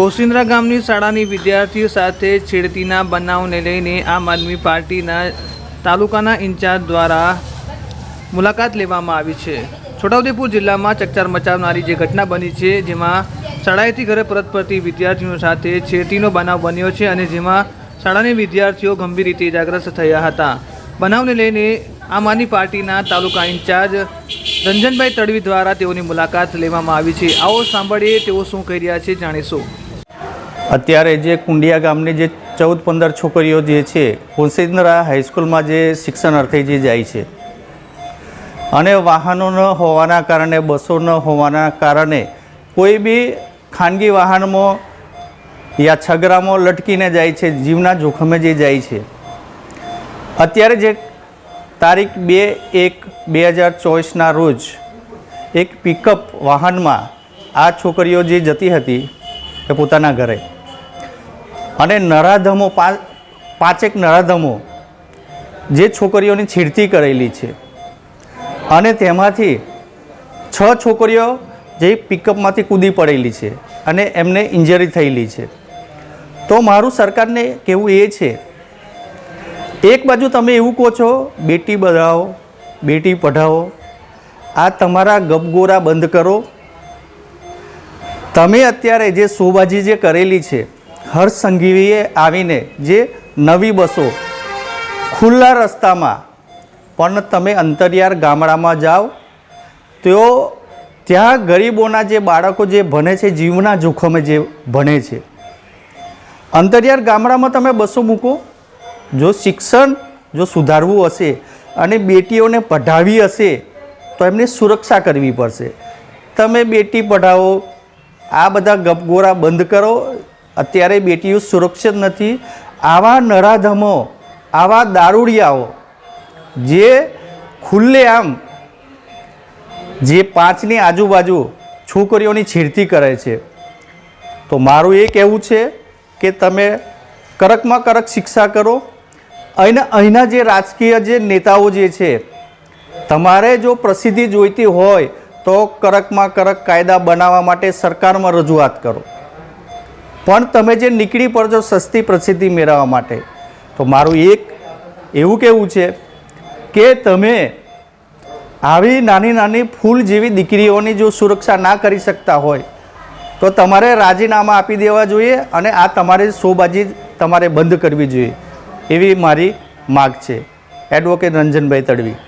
કોસિન્દ્રા ગામની શાળાની વિદ્યાર્થીઓ સાથે છેડતીના બનાવને લઈને આમ આદમી પાર્ટીના તાલુકાના ઇન્ચાર્જ દ્વારા મુલાકાત લેવામાં આવી છે. છોટાઉદેપુર જિલ્લામાં ચકચાર મચાવનારી જે ઘટના બની છે, જેમાં શાળાએથી ઘરે પરત ફરતી વિદ્યાર્થીઓ સાથે છેડતીનો બનાવ બન્યો છે અને જેમાં શાળાની વિદ્યાર્થીઓ ગંભીર રીતે ઇજાગ્રસ્ત થયા હતા. બનાવને લઈને આમ આદમી પાર્ટીના તાલુકા ઇન્ચાર્જ રંજનભાઈ તડવી દ્વારા તેઓની મુલાકાત લેવામાં આવી છે. આવો સાંભળીએ તેઓ શું કહી રહ્યા છે, જાણીશું. અત્યારે જે કુંડિયા ગામની જે ચૌદ પંદર છોકરીઓ જે છે કોસિન્દ્રા હાઈસ્કૂલમાં જે શિક્ષણ અર્થે જે જાય છે. અને વાહનો ન હોવાના કારણે, બસો ન હોવાના કારણે કોઈ બી ખાનગી વાહનમાં યા છગરામાં લટકીને જાય છે, જીવના જોખમે જે જાય છે. અત્યારે જે તારીખ બે એક બે હજાર ચોવીસના રોજ એક પિકઅપ વાહનમાં આ છોકરીઓ જે જતી હતી એ પોતાના ઘરે. અને નરાધમો પા પાંચેક નરાધમો જે છોકરીઓની છેડતી કરેલી છે. અને તેમાંથી છ છોકરીઓ જે પિકઅપમાંથી કૂદી પડેલી છે અને એમને ઇન્જરી થયેલી છે. તો મારું સરકારને કહેવું એ છે, એક બાજુ તમે એવું કહો છો, બેટી બધાવો બેટી પઢાવો આ તમારા ગપગોરા બંધ કરો. તમે અત્યારે જે શોબાજી જે કરેલી છે હર્ષ સંઘવીએ આવીને જે નવી બસો ખુલ્લા રસ્તામાં, પણ તમે અંતરિયાળ ગામડામાં જાઓ તો ત્યાં ગરીબોના જે બાળકો જે ભણે છે, જીવના જોખમે જે ભણે છે. અંતરિયાળ ગામડામાં તમે બસો મૂકો. જો શિક્ષણ, જો સુધારવું હશે અને બેટીઓને પઢાવી હશે, તો એમની સુરક્ષા કરવી પડશે. તમે બેટી પઢાવો, આ બધા ગપગોરા બંધ કરો અત્યારે બેટીઓ સુરક્ષિત નથી. આવા નરાધમો, આવા દારૂડિયાઓ જે ખુલ્લેઆમ જે પાંચની આજુબાજુ છોકરીઓની છેડતી કરે છે. તો મારું એ કહેવું છે કે તમે કરકમાં કરક શિક્ષા કરો. અને અહીંના જે રાજકીય જે નેતાઓ જે છે, તમારે જો પ્રસિદ્ધિ જોઈતી હોય તો કરકમાં કરક કાયદા બનાવવા માટે સરકારમાં રજૂઆત કરો. પણ તમે જે નીકળી પડજો સસ્તી પ્રસિદ્ધિ મેળવવા માટે, તો મારું એક એવું કહેવું છે કે તમે આવી નાની નાની ફૂલ જેવી દીકરીઓની જો સુરક્ષા ના કરી શકતા હોય, તો તમારે રાજીનામા આપી દેવા જોઈએ અને આ તમારે શોબાજી તમારે બંધ કરવી જોઈએ. એવી મારી માગ છે. એડવોકેટ રંજનભાઈ તડવી.